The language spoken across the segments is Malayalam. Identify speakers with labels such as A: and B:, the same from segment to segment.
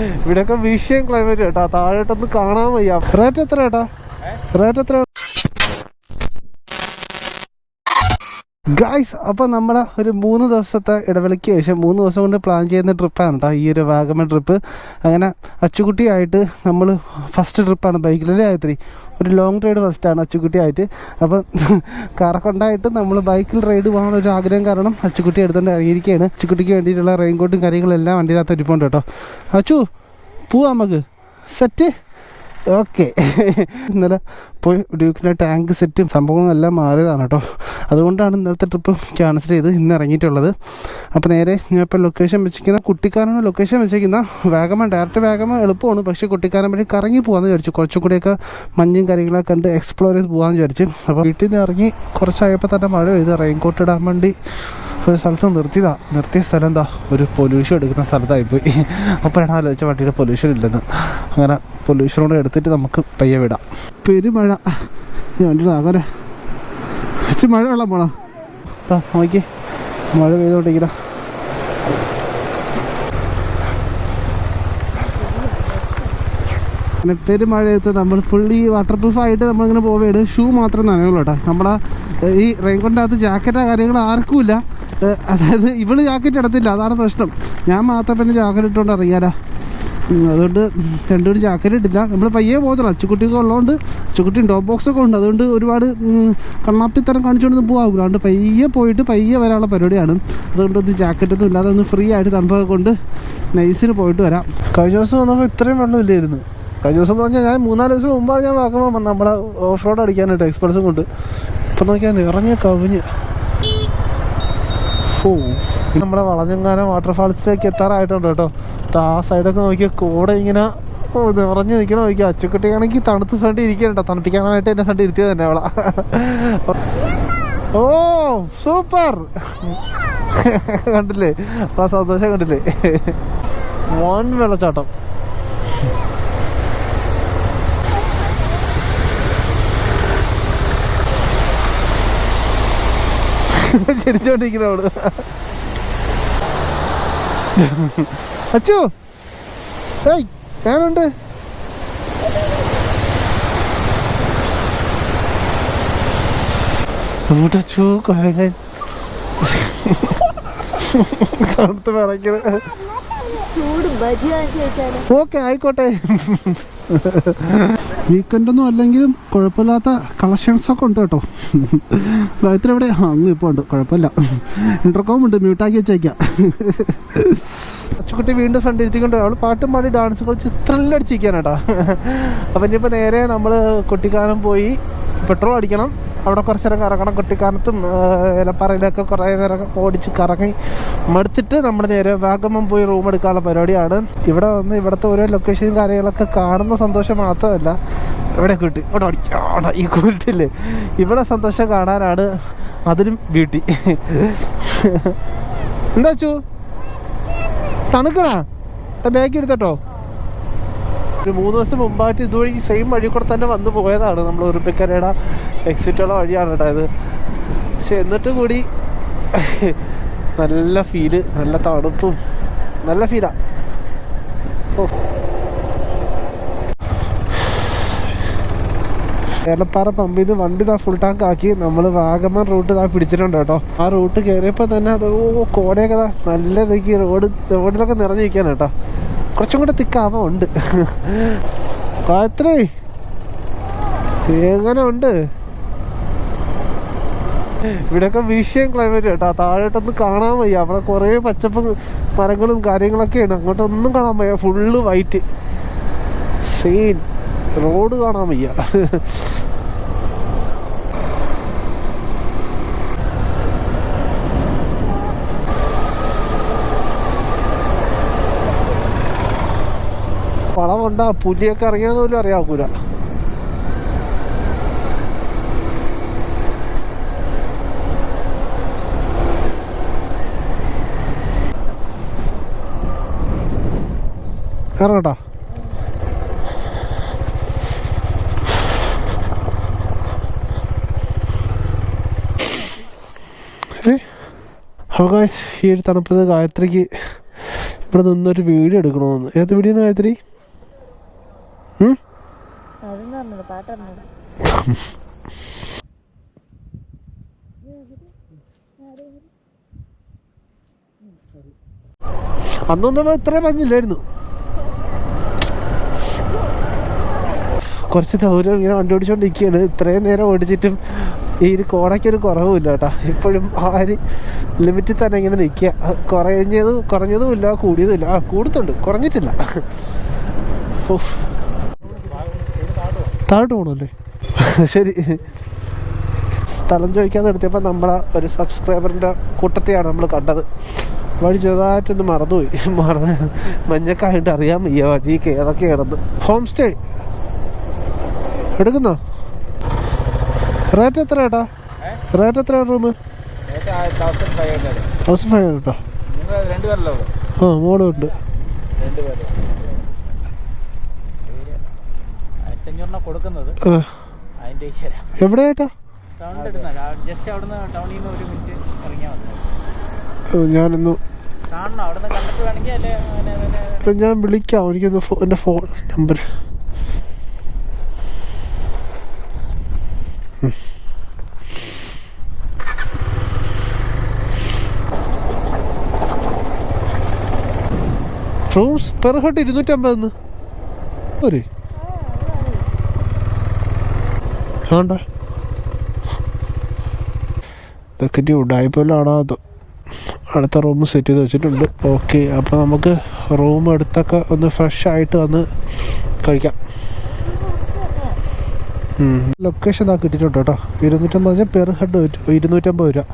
A: ഇവിടെയൊക്കെ വിഷയം ക്ലൈമറ്റ് കേട്ടോ. താഴോട്ടൊന്ന് കാണാൻ വയ്യ. റേറ്റ് എത്ര ഏട്ടാ റേറ്റ് എത്ര ഗായ്സ് അപ്പോൾ നമ്മൾ ഒരു മൂന്ന് ദിവസത്തെ ഇടവേളയ്ക്ക് ശേഷം മൂന്ന് ദിവസം കൊണ്ട് പ്ലാൻ ചെയ്യുന്ന ട്രിപ്പാണ് കേട്ടോ ഈ ഒരു വാഗമൺ ട്രിപ്പ് അങ്ങനെ അച്ചുകുട്ടിയായിട്ട് നമ്മൾ ഫസ്റ്റ് ട്രിപ്പാണ് ബൈക്കിലല്ലേ ആയത്രി ഒരു ലോങ് റൈഡ് ഫസ്റ്റാണ് അച്ചുകുട്ടിയായിട്ട്. അപ്പം കറക്കൊണ്ടായിട്ട് നമ്മൾ ബൈക്കിൽ റൈഡ് പോകാൻ ഒരു ആഗ്രഹം കാരണം അച്ചുകുട്ടി എടുത്തുകൊണ്ട് ഇറങ്ങിയിരിക്കുകയാണ് അച്ചുകുട്ടിക്ക് വേണ്ടിയിട്ടുള്ള റെയിൻകോട്ടും കാര്യങ്ങളെല്ലാം വണ്ടിയിനകത്ത് ഇരിപ്പുണ്ട് കേട്ടോ അച്ചു പോവാം നമുക്ക്. സെറ്റ് ഓക്കെ ഇന്നലെ പോയി ഡ്യൂക്കിന്റെ ടാങ്ക് സെറ്റും സംഭവങ്ങളും എല്ലാം മാറിയതാണ് കേട്ടോ അതുകൊണ്ടാണ് ഇന്നലത്തെ ട്രിപ്പ് ക്യാൻസൽ ചെയ്ത് ഇന്ന് ഇറങ്ങിയിട്ടുള്ളത്. അപ്പോൾ നേരെ ഞാൻ ഇപ്പോൾ ലൊക്കേഷൻ വെച്ചിരിക്കുന്ന കുട്ടിക്കാനാണ് ലൊക്കേഷൻ വെച്ചിരിക്കുന്ന. വേഗമാണ് ഡയറക്റ്റ് വേഗമ എളുപ്പമാണ്. പക്ഷേ കുട്ടിക്കാരൻ വഴി കറങ്ങി പോകാമെന്ന് വിചാരിച്ചു. കുറച്ചും കൂടിയൊക്കെ മഞ്ഞും കാര്യങ്ങളൊക്കെ കണ്ട് എക്സ്പ്ലോർ ചെയ്ത് പോകാമെന്ന് വിചാരിച്ചു. അപ്പോൾ വീട്ടിൽ നിന്ന് ഇറങ്ങി കുറച്ചായപ്പോൾ തന്നെ മഴ പെയ്ത് റെയിൻകോട്ട് ഇടാൻ വേണ്ടി ഒരു സ്ഥലത്ത് നിർത്തിയതാ. നിർത്തിയ സ്ഥലം എന്താ? ഒരു പൊല്യൂഷൻ എടുക്കുന്ന സ്ഥലത്തായിപ്പോയി. അപ്പോഴാണ് ആലോചിച്ച വണ്ടിയുടെ പൊല്യൂഷൻ ഇല്ലെന്ന്. അങ്ങനെ പൊല്യൂഷനോട് എടുത്തിട്ട് നമുക്ക് പയ്യെ വിടാം. പെരുമഴ. വണ്ടിയുടെ അങ്ങനെ ഇച്ചിരി മഴ വെള്ളം പോണോ. നോക്കി. മഴ പെയ്തോണ്ടിരിക്കണ അങ്ങനെ പെരുമഴയത്ത് നമ്മൾ ഫുള്ളി വാട്ടർ പ്രൂഫ് ആയിട്ട് നമ്മളിങ്ങനെ പോവേട് ഷൂ മാത്രം നനയുള്ളൂ കേട്ടോ. നമ്മളെ ഈ റെയിൻകോട്ടിന്റെ അകത്ത് ജാക്കറ്റോ കാര്യങ്ങളോ ആർക്കുമില്ല അതായത് ഇവൾ ജാക്കറ്റ് ഇടത്തില്ല അതാണ് പ്രശ്നം. ഞാൻ മാത്രം പിന്നെ ജാക്കറ്റ് ഇട്ടുകൊണ്ട് അറിയാലോ അതുകൊണ്ട് രണ്ടുപേരും ജാക്കറ്റ് ഇട്ടില്ല നമ്മൾ പയ്യെ പോകത്തില്ല. അച്ചുകുട്ടിയൊക്കെ ഉള്ളതുകൊണ്ട് അച്ചുകുട്ടിയും ടോപ്പ് ബോക്സ് ഒക്കെ ഉണ്ട്. അതുകൊണ്ട് ഒരുപാട് കണ്ണാപ്പിത്തരം കാണിച്ചുകൊണ്ട് പോകാവില്ല അതുകൊണ്ട് പയ്യെ പോയിട്ട് പയ്യെ വരാനുള്ള പരിപാടിയാണ്. അതുകൊണ്ട് ഒന്ന് ജാക്കറ്റൊന്നും ഇല്ലാതെ ഒന്ന് ഫ്രീ ആയിട്ട് തണുപ്പൊക്കെ കൊണ്ട് നൈസിന് പോയിട്ട് വരാം. കഴിഞ്ഞ ദിവസം വന്നപ്പോൾ ഇത്രയും വെള്ളമില്ലായിരുന്നു. കഴിഞ്ഞ ദിവസം എന്ന് പറഞ്ഞാൽ ഞാൻ മൂന്നാൽ ദിവസം മുമ്പാണ് ഞാൻ വാക്കുമ്പോൾ നമ്മളെ ഓഫ് റോഡ് അടിക്കാനായിട്ട് എക്സ്പ്രസും കൊണ്ട്. ഇപ്പം നോക്കിയാൽ നിറഞ്ഞ കവിഞ്ഞ്. ഓ നമ്മുടെ വളഞ്ഞങ്ങാനം വാട്ടർഫാൾസിലേക്ക് എത്താറായിട്ടുണ്ട് കേട്ടോ. ദാ ആ സൈഡൊക്കെ നോക്കിയാൽ കൂടെ ഇങ്ങനെ നിറഞ്ഞു നിൽക്കണം നോക്കിയാൽ അച്ചുക്കുട്ടിയാണെങ്കിൽ തണുത്ത ഫ്രണ്ട് ഇരിക്കണ്ട തണുപ്പിക്കാനായിട്ട് എന്നെ ഫ്രണ്ട് ഇരുത്തിയത് തന്നെ അവളാ. ഓ സൂപ്പർ കണ്ടില്ലേ? ആ സന്തോഷം കണ്ടില്ലേ? വൺ വെള്ളച്ചാട്ടം. ചിരിച്ചോണ്ടിരിക്കുന്ന അവൾ. അച്ചു ഏയ് ഞാനുണ്ട്. നമ്മുടെ അച്ചു കൊരങ്ങൻ തണുത്ത്
B: വെച്ചാൽ
A: ഓക്കെ ആയിക്കോട്ടെ. വീക്കെൻഡ് ഒന്നും അല്ലെങ്കിലും കുഴപ്പമില്ലാത്ത കളക്ഷൻസ് ഒക്കെ ഉണ്ട് കേട്ടോ. ഗായത്രി എവിടെ ആ അങ്ങ് ഇപ്പോൾ ഉണ്ട്. കുഴപ്പമില്ല. ഇന്റർകോം ഉണ്ട്. മ്യൂട്ടാക്കി വെച്ചേക്കാം. അച്ചുകുട്ടി വീണ്ടും ഫ്രണ്ട് ഇരുത്തിക്കൊണ്ട് അവൾ പാട്ടും പാടി ഡാൻസ് കളിച്ച് ഇത്രയെല്ലാം അടിച്ചിരിക്കാനാട്ടാ അപ്പം ഇനിയിപ്പോൾ നേരെ നമ്മൾ കുട്ടിക്കാനം പോയി പെട്രോൾ അടിക്കണം. അവിടെ കുറച്ച് നേരം കറങ്ങണം കുട്ടിക്കാനത്തും ഇലപ്പാറയിലൊക്കെ കുറേ നേരം ഓടിച്ച് കറങ്ങി മടുത്തിട്ട് നമ്മൾ നേരെ വാഗമം പോയി റൂം എടുക്കാനുള്ള പരിപാടിയാണ്. ഇവിടെ വന്ന് ഇവിടുത്തെ ഓരോ ലൊക്കേഷനും കാര്യങ്ങളൊക്കെ കാണുന്ന സന്തോഷം മാത്രമല്ല ഇവിടെ കിട്ടി ഇവിടെ അടിക്കാണ് ഈ കൂട്ടില്ലേ ഇവിടെ സന്തോഷം കാണാനാണ് അതിനും ബ്യൂട്ടി എന്താ ചു തണുക്കണ? ബാഗ് എടുത്തട്ടോ. ഒരു മൂന്ന് ദിവസത്തിന് മുമ്പായിട്ട് ഇതുവഴി സെയിം വഴി കൂടെ തന്നെ വന്നു പോയതാണ് നമ്മൾ ഉറുപ്പിക്കരയുടെ എക്സിറ്റുള്ള വഴിയാണ് കേട്ടോ ഇത്. പക്ഷെ എന്നിട്ട് കൂടി നല്ല ഫീൽ നല്ല തണുപ്പും നല്ല ഫീലാ ഏലപ്പാറ പമ്പിൽ നിന്ന് വണ്ടി ഇതാ ഫുൾ ടാങ്ക് ആക്കി. നമ്മൾ വാഗമൺ റൂട്ട് ഇതാ പിടിച്ചിട്ടുണ്ട് കേട്ടോ. ആ റൂട്ട് കയറിയപ്പോൾ തന്നെ അത് ഓ കോടയൊക്കെ നല്ല രീതിക്ക് റോഡ് റോഡിലൊക്കെ നിറഞ്ഞിരിക്കാണ് കേട്ടോ. കുറച്ചും കൂടെ തിക്കാവാൻ ഉണ്ട്. ഗായത്രി എങ്ങനെ ഉണ്ട്? ഇവിടെയൊക്കെ വിഷയം ക്ലൈമറ്റ് കേട്ടോ. താഴോട്ടൊന്നും കാണാൻ വയ്യ. അവിടെ കുറേ പച്ചപ്പ് മരങ്ങളും കാര്യങ്ങളൊക്കെയാണ്. അങ്ങോട്ടൊന്നും കാണാൻ വയ്യ. ഫുള്ള് വൈറ്റ് സെയിൻ റോഡ് കാണാൻ വയ്യ. വളമുണ്ടാ പുലിയൊക്കെ ഇറങ്ങിയാന്ന് പോലും അറിയാക്കൂല ഇറങ്ങട്ടോ അപ്പോൾ ഗായ്സ് ഈ ഒരു തണുപ്പത്ത് ഗായത്രിക്ക് ഇവിടെ നിന്നൊരു വീഡിയോ എടുക്കണമെന്ന്. ഏത് വീഡിയോ ഗായത്രി? അന്നൊന്നും ഇത്രയും മഞ്ഞില്ലായിരുന്നു കുറച്ച് ദൂരം ഇങ്ങനെ വണ്ടി ഓടിച്ചോണ്ടിരിക്കുകയാണ്. ഇത്രയും നേരം ഓടിച്ചിട്ടും ഈ ഒരു കോടയ്ക്കൊരു കുറവുമില്ല കേട്ടോ. ഇപ്പോഴും ആ ഒരു ലിമിറ്റിൽ തന്നെ ഇങ്ങനെ നിൽക്കുക. കുറഞ്ഞത് കുറഞ്ഞതും ഇല്ല കൂടിയതും ഇല്ല ആ കൂടുത്തുണ്ട് കുറഞ്ഞിട്ടില്ല. താഴോട്ട് പോകണമല്ലേ ശരി. സ്ഥലം ചോദിക്കാതെ നിർത്തിയപ്പോൾ നമ്മളെ ഒരു സബ്സ്ക്രൈബറിന്റെ കൂട്ടത്തെയാണ് നമ്മൾ കണ്ടത്. വഴി ചെറുതായിട്ടൊന്ന് മറന്നുപോയി. മറന്ന് മഞ്ഞക്കായിട്ട് അറിയാൻ വയ്യ വഴിക്ക് ഏതൊക്കെയാണെന്ന്. Home stay എടുക്കുന്നോ? റേറ്റ് എത്ര ഏട്ടാ? റേറ്റ് എത്ര റൂം
C: തൗസൻഡ് ഫൈവ് ഹൺഡ്രഡ്
A: ആ മോളും ഉണ്ട്
C: രണ്ടുപേര് ആയിരത്തഞ്ഞൂറിനാണ് കൊടുക്കുന്നത്.
A: ഓ, ഞാനൊന്ന് ഞാൻ വിളിക്കാം. എനിക്കൊന്ന് എന്റെ phone number rooms per head ഇരുന്നൂറ്റമ്പതെന്ന് ഒരു വേണ്ട. ഇതൊക്കെ ഉടായ്പോലാണോ അത്. അടുത്ത റൂം സെറ്റ് ചെയ്ത് വെച്ചിട്ടുണ്ട്. ഓക്കെ അപ്പോൾ നമുക്ക് റൂം എടുത്തൊക്കെ ഒന്ന് ഫ്രഷ് ആയിട്ട് വന്ന് കഴിക്കാം. ലൊക്കേഷൻ ആ കിട്ടിയിട്ടുണ്ട് കേട്ടോ. ഇരുന്നൂറ്റമ്പത് പെർ ഹെഡ് ഇരുന്നൂറ്റമ്പത് രൂപ.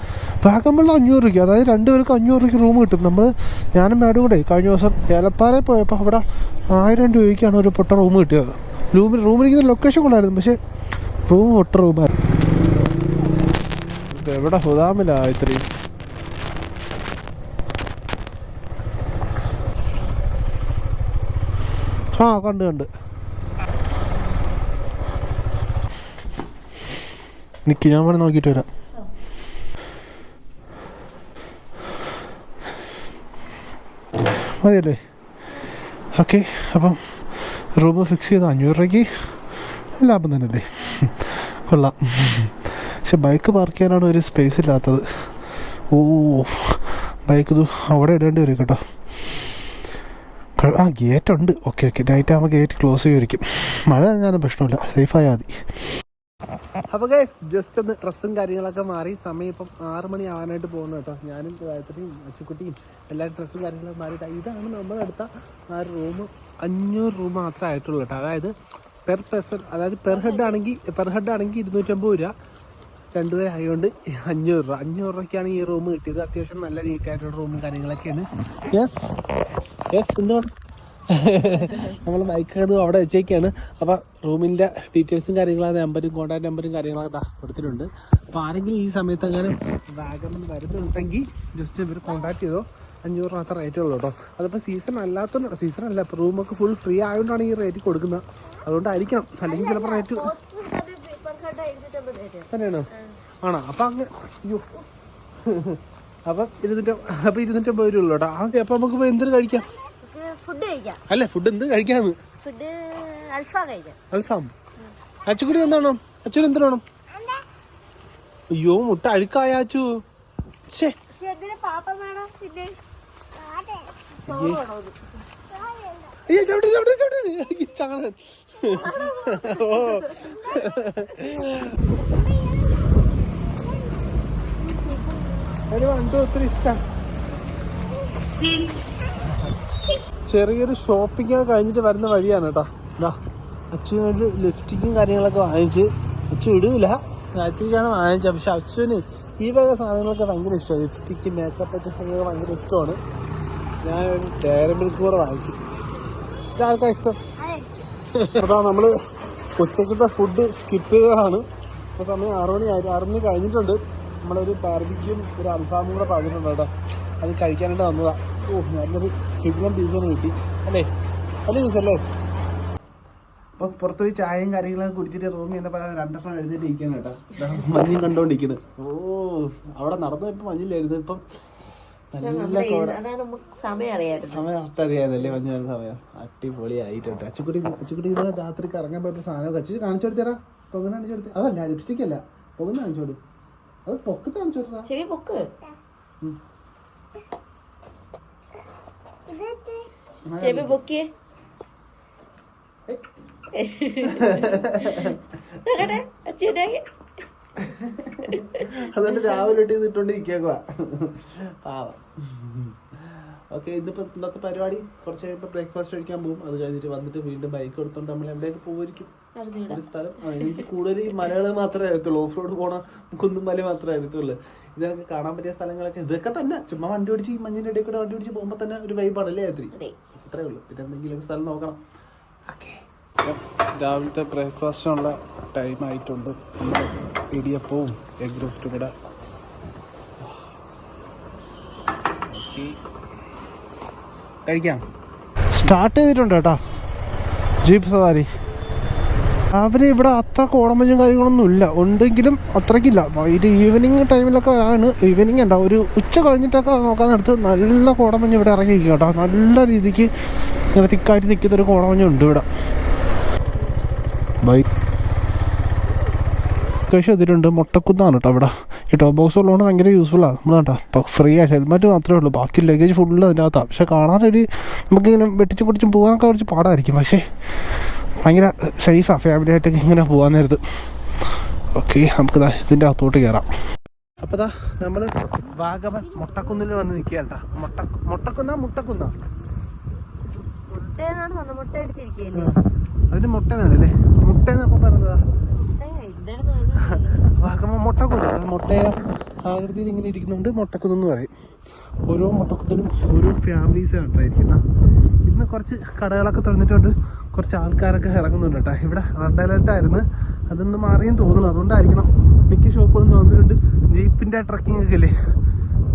A: വാഗമ്പള്ള അഞ്ഞൂറ് രൂപ അതായത് രണ്ടുപേർക്ക് അഞ്ഞൂറ് രൂപയ്ക്ക് റൂം കിട്ടും. നമ്മൾ ഞാനും മാഡും കൂടെ കഴിഞ്ഞ ദിവസം ഏലപ്പാറ പോയപ്പോൾ അവിടെ ആയിരം രൂപയ്ക്കാണ് ഒരു പൊട്ട റൂം കിട്ടിയത്. റൂമിൽ റൂമിലേക്ക് ലൊക്കേഷൻ കൊള്ളായിരുന്നു. പക്ഷേ റൂം പൊട്ട റൂമായിരുന്നു എവിടെ? ഹുദാമിലാ ഇത്രയും? ആ കണ്ട് കണ്ട്. നിക്ക് ഞാൻ വേണം നോക്കിയിട്ട് വരാം. മതിയല്ലേ? ഓക്കെ അപ്പം റൂം ഫിക്സ് ചെയ്ത്? അഞ്ഞൂറ് രൂപയ്ക്ക്? ലാഭം തന്നെയല്ലേ? കൊള്ളാം. പക്ഷെ ബൈക്ക് പാർക്ക് ചെയ്യാനാണ് ഒരു സ്പേസ് ഇല്ലാത്തത്. ഓ ബൈക്ക് ഇത് അവിടെ ഇടേണ്ടി വരും കേട്ടോ. ആ ഗേറ്റ് ഉണ്ട്. Okay okay. നൈറ്റ് ആകുമ്പോൾ ഗേറ്റ് ക്ലോസ് ചെയ്യുമായിരിക്കും മഴ നനഞ്ഞാലും പ്രശ്നമില്ല. സേഫായാൽ മതി. അപ്പോൾ ഗൈസ് ജസ്റ്റ് ഒന്ന് ഡ്രസ്സും കാര്യങ്ങളൊക്കെ മാറി. സമയം ഇപ്പം ആറ് മണി ആവാനായിട്ട് പോകുന്നു കേട്ടോ. ഞാനും ഗായത്രിയും അച്ചുക്കുട്ടിയും എല്ലാ ഡ്രസ്സും കാര്യങ്ങളൊക്കെ മാറിയിട്ട് ഇതാണ് നമ്മളെടുത്ത ആ റൂം അഞ്ഞൂറ് റൂം മാത്രമേ ആയിട്ടുള്ളൂ കേട്ടോ. അതായത് പെർ പേഴ്സൺ അതായത് പെർ ഹെഡ് ആണെങ്കിൽ പെർ ഹെഡ് ആണെങ്കിൽ ഇരുന്നൂറ്റമ്പത് രൂപ. രണ്ടുപേരെ ആയതുകൊണ്ട് അഞ്ഞൂറ് രൂപ. അഞ്ഞൂറ് രൂപയ്ക്കാണ് ഈ റൂം കിട്ടിയത്. അത്യാവശ്യം നല്ല നീറ്റായിട്ടുള്ള റൂമും കാര്യങ്ങളൊക്കെയാണ്. യെസ് യെസ് എന്തുകൊണ്ട് നമ്മൾ ബൈക്കത് അവിടെ വെച്ചേക്കാണ്. അപ്പോൾ റൂമിന്റെ ഡീറ്റെയിൽസും കാര്യങ്ങളും നമ്പറും കോൺടാക്ട് നമ്പറും കാര്യങ്ങളൊക്കെ കൊടുത്തിട്ടുണ്ട്. അപ്പോൾ ആരെങ്കിലും ഈ സമയത്ത് അങ്ങനെ വാഗമൺ വരുന്നുണ്ടെങ്കിൽ ജസ്റ്റ് ഇവർ കോൺടാക്ട് ചെയ്തോ. അഞ്ഞൂറ് മാത്രം റേറ്റ് ഉള്ളൂ കേട്ടോ. അതിപ്പോൾ സീസൺ അല്ലാത്ത സീസൺ അല്ല ഇപ്പോൾ റൂമൊക്കെ ഫുൾ ഫ്രീ ആയതുകൊണ്ടാണ് ഈ റേറ്റ് കൊടുക്കുന്നത്. അതുകൊണ്ടായിരിക്കണം. അല്ലെങ്കിൽ ചിലപ്പോൾ റേറ്റ് തന്നെയാണോ? ആണോ? അപ്പം അങ്ങ് അയ്യോ. അപ്പം ഇരുന്നൂറ്റി അപ്പം ഇരുന്നൂറ്റമ്പത് രൂപ ഉള്ളൂ കേട്ടോ. അപ്പം നമുക്ക് ഇപ്പോൾ എന്തൊരു കഴിക്കാം?
B: കഴിക്കാം.
A: അല്ല ഫുഡ് എന്ത് കഴിക്കാന്ന്?
B: ഫുഡ് അൽഫാം കഴിക്കാം.
A: അൽഫാം. അച്ചുകുടി എന്താണോ അച്ചുരി എന്തിനാണോ അയ്യോ മുട്ട അഴുക്കായ അച്ചു. ഛേ.
B: എന്തിനാ പാപ്പം വേണം പിന്നെ? ചോറ് വേണോ ഇത്?
A: അയ്യോ ചവിട്ടി ചവിട്ടി ചവിട്ടി. ചാണൻ ഓ. ഒരു വണ്ടു ഒത്തിരി ഇഷ്ടം ചെറിയൊരു ഷോപ്പിംഗ് ഒക്കെ കഴിഞ്ഞിട്ട് വരുന്ന വഴിയാണ് കേട്ടോ ഇതാ അച്ഛന് വേണ്ടി ലിഫ്റ്റിക്കും കാര്യങ്ങളൊക്കെ വാങ്ങിച്ച് അച്ഛൻ ഇടൂല. രാത്രിക്കാണ് വാങ്ങിച്ചത്. പക്ഷെ അച്ഛന് ഈ വക സാധനങ്ങളൊക്കെ ഭയങ്കര ഇഷ്ടമാണ്. ലിപ്സ്റ്റിക്ക് മേക്കപ്പ് ഒക്കെ ഭയങ്കര ഇഷ്ടമാണ്. ഞാൻ ഡയറി മിൽക്ക് കൂടെ വാങ്ങിച്ചു. ഇതാർക്കാ ഇഷ്ടം? അതാ നമ്മൾ ഉച്ചക്കത്തെ ഫുഡ് സ്കിപ്പ് ചെയ്തതാണ്. ഇപ്പൊ സമയം ആറു മണി ആയി ആറു മണി കഴിഞ്ഞിട്ടുണ്ട്. നമ്മളൊരു ബാർബിക്കും ഒരു അൽഫാമും കൂടെ പറഞ്ഞിട്ടുണ്ട് കേട്ടോ അത് കഴിക്കാനായിട്ട് വന്നതാ. ഓ നല്ലൊരു കിടിലം പീസാണ് കിട്ടി. അല്ലേ? അല്ല പീസ് അല്ലേ? അപ്പൊ പുറത്ത് പോയി ചായയും കാര്യങ്ങളൊക്കെ കുടിച്ചിട്ട് റൂമിൽ ചെന്നപ്പോൾ രണ്ടെണ്ണം എഴുന്നേറ്റ് ഇരിക്കാൻ കേട്ടോ മഞ്ഞും കണ്ടോണ്ടിരിക്കണ്. ഓ അവിടെ നടന്നു ഇപ്പൊ മഞ്ഞില്ലായിരുന്നു ഇപ്പം നല്ല കോട
B: അതാണ് നമുക്ക് സമയം
A: അറിയാതല്ലേ മഞ്ഞ വരുന്ന സമയം. അടിപൊളിയായിട്ടുണ്ട് അച്ചുക്കുട്ടി അച്ചുക്കുട്ടി അച്ചുക്കുടി രാത്രി കറങ്ങാൻ പറ്റുന്ന സാധനം അച്ചു കാണിച്ചു കൊടുത്തരാ പൊങ്ങന കാണിച്ചു കൊടുത്തു. അതല്ല ലിപ്സ്റ്റിക് അല്ല. പൊങ്ങന കാണിച്ചു കൊടു അത് പൊക്കത്ത് കാണിച്ചു കൊടുത്താ.
B: ചെവി പൊക്ക് പൊക്കിയേ
A: അതുകൊണ്ട് രാവിലെ ഇട്ട് ഇതിട്ടോണ്ട് ഇരിക്കുക പാവം. ഓക്കെ ഇന്നിപ്പോ ഇന്നത്തെ പരിപാടി കുറച്ച് കഴിയുമ്പോൾ ബ്രേക്ക്ഫാസ്റ്റ് കഴിക്കാൻ പോകും. അത് കഴിഞ്ഞിട്ട് വന്നിട്ട് വീണ്ടും ബൈക്ക് എടുത്തോണ്ട് നമ്മൾ എവിടെയൊക്കെ
B: പോയിരിക്കും.
A: ഒരു സ്ഥലം. എനിക്ക് കൂടുതൽ ഈ മലകൾ മാത്രമേ അറിയത്തുള്ളൂ. ഓഫ് റോഡ് പോണ കുന്നും മല മാത്രമേ അറിയത്തുള്ളൂ. ഇതൊക്കെ കാണാൻ പറ്റിയ സ്ഥലങ്ങളൊക്കെ ഇതൊക്കെ തന്നെ. ചുമ്മാ വണ്ടി ഓടിച്ച് ഈ മഞ്ഞിന്റെ ഇടയിൽ കൂടെ വണ്ടി ഓടിച്ച് പോകുമ്പോൾ തന്നെ ഒരു വൈബാണ് അല്ലേ
B: അതെ.
A: അത്രേ ഉള്ളൂ. പിന്നെ എന്തെങ്കിലും സ്ഥലം നോക്കണം. ഓക്കെ രാവിലത്തെ ബ്രേക്ക്ഫാസ്റ്റിനുള്ള ടൈം ആയിട്ടുണ്ട്. ഇടിയപ്പവും എഗ് റോസ്റ്റും കൂടെ. കഴിക്കാം. സ്റ്റാർട്ട് ചെയ്തിട്ടുണ്ട് കേട്ടോ. ജീപ്പ് സവാരി. രാവിലെ ഇവിടെ അത്ര കോടമഞ്ഞും കാര്യങ്ങളൊന്നും ഇല്ല. ഉണ്ടെങ്കിലും അത്രയ്ക്കില്ല ഇത് ഈവനിങ് ടൈമിലൊക്കെ ആണ്. ഈവനിങ് ഉണ്ടാവും ഒരു ഉച്ച കഴിഞ്ഞിട്ടൊക്കെ നോക്കാൻ നേരത്ത് നല്ല കോടമഞ്ഞ് ഇവിടെ ഇറങ്ങിയിരിക്കും കേട്ടോ നല്ല രീതിക്ക് ഇങ്ങനെ തിക്കായിട്ട് നിൽക്കുന്ന ഒരു കോടമഞ്ഞ് ഉണ്ട് ഇവിടെ. ബൈ. അത്യാവശ്യം ഇതിലുണ്ട്. മുട്ടക്കുന്നാണ് കേട്ടോ ഇവിടെ. ഈ ടോപ്പ് ബോക്സ് ഉള്ളതുകൊണ്ട് ഭയങ്കര യൂസ്ഫുള്ളാണ് നമ്മൾ കേട്ടോ ഫ്രീ ആയിട്ട് ഹെൽമെറ്റ് മാത്രമേ ഉള്ളൂ. ബാക്കി ലഗേജ് ഫുള്ള് അതിന്റെ അകത്താണ് പക്ഷെ കാണാനൊരു നമുക്കിങ്ങനെ വെട്ടിച്ച് പൊടിച്ചും പോകാനൊക്കെ കുറച്ച് പാടായിരിക്കും. പക്ഷേ ഭയങ്കര സേഫാണ് ഫാമിലി ആയിട്ടൊക്കെ ഇങ്ങനെ പോകാൻ നേരത്ത്. ഓക്കെ നമുക്ക് ദാ ഇതിന്റെ അകത്തോട്ട് കയറാം അപ്പോൾ ദാ നമ്മൾ വാഗമൻ മുട്ടക്കുന്നിൽ വന്ന് നിൽക്കുകയാണ് മുട്ട മുട്ടക്കുന്ന മുട്ടക്കുന്ന?
B: മുട്ട
A: അതിന് മുട്ട വേണല്ലേ മുട്ട എന്നൊക്കെ പറഞ്ഞതാ വാഗമ മുട്ടക്കുന്ന്. മുട്ടയുടെ ആകൃതിയിൽ ഇങ്ങനെ ഇരിക്കുന്നുണ്ട്. മുട്ടക്കുന്ന് എന്ന് പറയും. ഓരോ മുട്ടക്കുന്നിലും ഓരോ ഫാമിലീസ് ഉണ്ടായിരിക്കുന്ന ഇന്ന് കുറച്ച് കടകളൊക്കെ തുറന്നിട്ടുണ്ട്. കുറച്ച് ആൾക്കാരൊക്കെ ഇറങ്ങുന്നുണ്ട് കേട്ടോ. ഇവിടെ റെഡ് അലേർട്ട് ആയിരുന്നു. അതൊന്ന് മാറിയെന്ന് തോന്നുന്നു. അതുകൊണ്ടായിരിക്കണം മിക്ക ഷോപ്പുകളും തോന്നുന്നുണ്ട് ജീപ്പിന്റെ ട്രക്കിംഗ് ഒക്കെ ഇല്ലേ?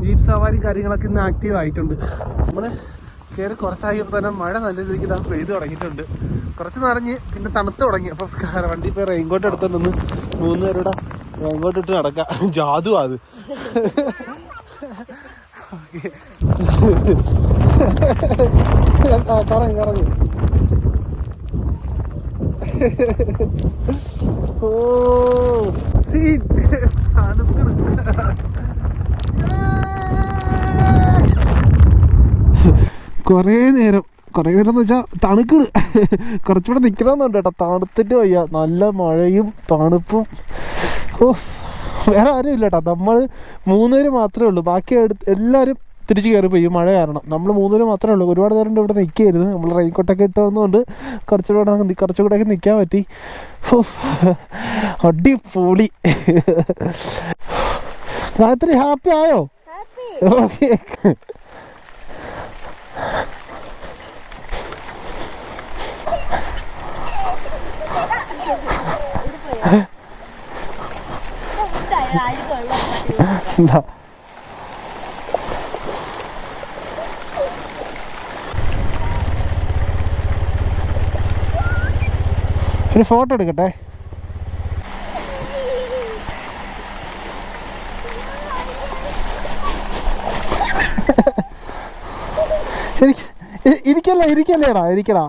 A: ജീപ്പ് സവാരി കാര്യങ്ങളൊക്കെ ഇന്ന് ആക്റ്റീവ് ആയിട്ടുണ്ട്. നമ്മൾ കയറി കുറച്ചായപ്പോൾ തന്നെ മഴ നല്ല രീതിക്ക് ഇതാ പെയ്ത് തുടങ്ങിയിട്ടുണ്ട്. കുറച്ച് നിറഞ്ഞ് പിന്നെ തണുത്ത് തുടങ്ങി. അപ്പോൾ വണ്ടി ഇപ്പോൾ റെയിൻകോട്ട് എടുത്തോണ്ടൊന്ന് മൂന്ന് പേരുടെ റെയിൻകോട്ട് ഇട്ട് നടക്കാം. ജാതു അത്. ഓക്കെ കറങ്ങി കറങ്ങി ഓ കുറേ നേരം കുറേ നേരം എന്ന് വെച്ചാൽ തണുക്കണ് കുറച്ചുകൂടെ നിൽക്കണമെന്നുണ്ട് കേട്ടോ തണുത്തിട്ട് വയ്യ. നല്ല മഴയും തണുപ്പും. ഓ വേറെ ആരും ഇല്ല കേട്ടോ നമ്മൾ മൂന്നുപേര് മാത്രമേ ഉള്ളൂ. ബാക്കി എല്ലാവരും തിരിച്ച് കയറി പെയ്യും മഴ കാരണം. നമ്മൾ മൂന്നിന് മാത്രമേ ഉള്ളൂ. ഒരുപാട് നേരം ഇവിടെ നിൽക്കുകയായിരുന്നു. നമ്മൾ റെയിൻകോട്ടൊക്കെ ഇട്ട് വന്നുകൊണ്ട് കുറച്ചുകൂടെ നി- കുറച്ചുകൂടെ ഒക്കെ നിൽക്കാൻ പറ്റി. അടിപൊളി. രാത്രി ഹാപ്പി ആയോ? ഓക്കെ. എന്താ? ഒരു ഫോട്ടോ എടുക്കട്ടെ? എനിക്ക് ഇരിക്കല്ലേ ഇരിക്കല്ല ഇരിക്കല്ലേടാ ഇരിക്കടാ.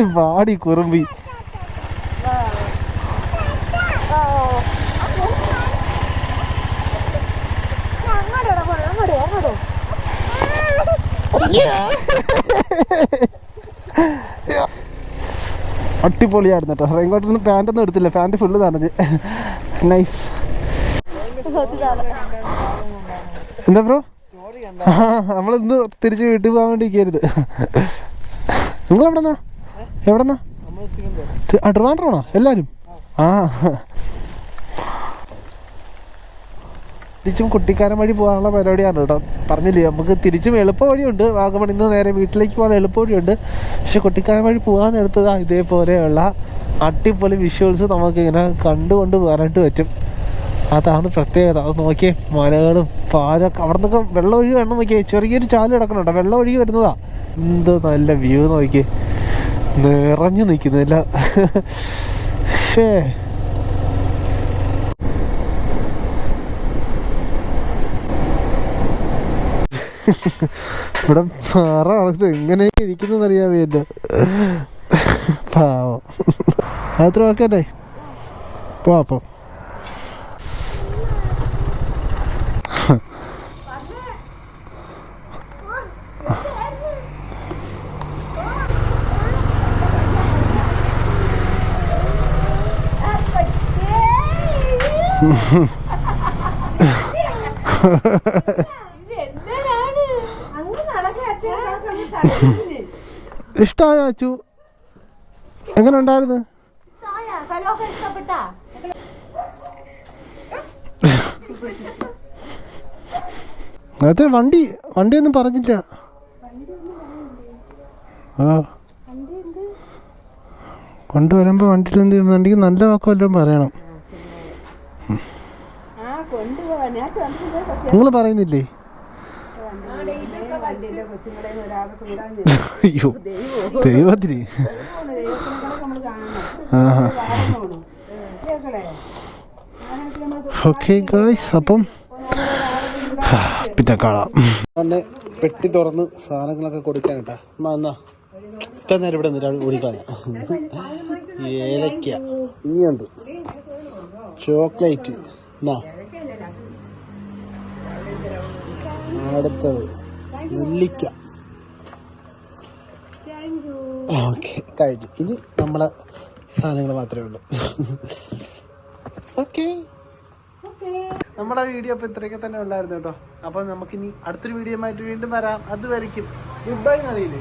A: മറ്റേ വാടി കുറുമ്പി. അടിപൊളിയായിരുന്നു കേട്ടോ നിന്ന് പാന്റ് ഒന്നും എടുത്തില്ല. പാന്റ് ഫുള്ള് നനഞ്ഞ്. നൈസ് എന്താ ബ്രോ? നമ്മൾ ഇന്ന് തിരിച്ച് വീട്ടിൽ പോകാൻ വേണ്ടി നിങ്ങൾ എവിടെന്നാ എവിടെന്നാ? ട്രിവാൻഡ്രമാണോ എല്ലാവരും ആ. തിരിച്ചും കുട്ടിക്കാരൻ വഴി പോകാനുള്ള പരിപാടിയാണ് കേട്ടോ. പറഞ്ഞില്ലേ നമുക്ക് തിരിച്ചും എളുപ്പ വഴിയുണ്ട് വാഗമണിൽ നിന്ന് നേരെ വീട്ടിലേക്ക് പോകാൻ എളുപ്പ വഴിയുണ്ട് പക്ഷെ കുട്ടിക്കാരൻ വഴി പോകാൻ എടുത്തതാ ഇതേപോലെയുള്ള അടിപൊളി വിഷ്വൽസ് നമുക്ക് ഇങ്ങനെ കണ്ടുകൊണ്ട് പോകാനായിട്ട് പറ്റും. അതാണ് പ്രത്യേകത. അത് നോക്കിയേ മലകളും പാലൊക്കെ അവിടെ നിന്നൊക്കെ വെള്ളം ഒഴുകി വേണം നോക്കിയേ. ചെറിയൊരു ചാൽ കിടക്കണുണ്ടോ വെള്ളം ഒഴുകി വരുന്നതാ. എന്ത് നല്ല വ്യൂ നോക്കിയേ. നിറഞ്ഞു നിൽക്കുന്നില്ല. ഇവിടെ പാറ വളർത്ത് എങ്ങനെ ഇരിക്കുന്നത് അറിയാൻ വേണ്ട പാവം. അത്ര ഓക്കെ അല്ലേ പോ അപ്പം
B: എന്തിനാണ് അങ്ങ് നടക്കുക അച്ഛൻ നടക്കുന്ന സ്ഥലത്തിന്
A: ഇഷ്ടമായ അച്ചു? എങ്ങനെ ഉണ്ടായിരുന്നു? നേരത്തെ വണ്ടി വണ്ടിയൊന്നും പറഞ്ഞില്ല. ആ. കൊണ്ടുവരുമ്പോൾ വണ്ടിയിൽ എന്ത് വണ്ടിക്ക് നല്ല വാക്കുമല്ലോ പറയണം
B: ആ കൊണ്ടുപോവാൻ ഞാൻ ചന്ദ്രന്റെ കൊച്ചു
A: നിങ്ങൾ പറയുന്നില്ലേ? അയ്യോ ദൈവത്തിന്. ഓക്കെ ഗായ്സ് അപ്പം പിന്നെ കാണാം. തന്നെ പെട്ടി തുറന്ന് സാധനങ്ങളൊക്കെ കൊടുക്കാൻ കേട്ടാ. അമ്മ എന്നാ. ഇത്ര നേരം ഇവിടെ നിന്ന് ഓടിക്കാൻ ഏലക്ക. ഇനിയുണ്ട്. ചോക്ലേറ്റ്. എന്നാ അടുത്തത്. നെല്ലിക്ക. ഓക്കെ കഴിഞ്ഞു. ഇനി നമ്മളെ സാധനങ്ങൾ മാത്രമേ ഉള്ളൂ. ഓക്കെ. നമ്മുടെ വീഡിയോ അപ്പോൾ ഇത്രയൊക്കെ തന്നെ ഉണ്ടായിരുന്നു കേട്ടോ. അപ്പോൾ നമുക്കിനി അടുത്തൊരു വീഡിയോ ആയിട്ട് വീണ്ടും വരാം. അത് വരയ്ക്കും ഗുഡ് ബൈ എന്നറിയില്ലേ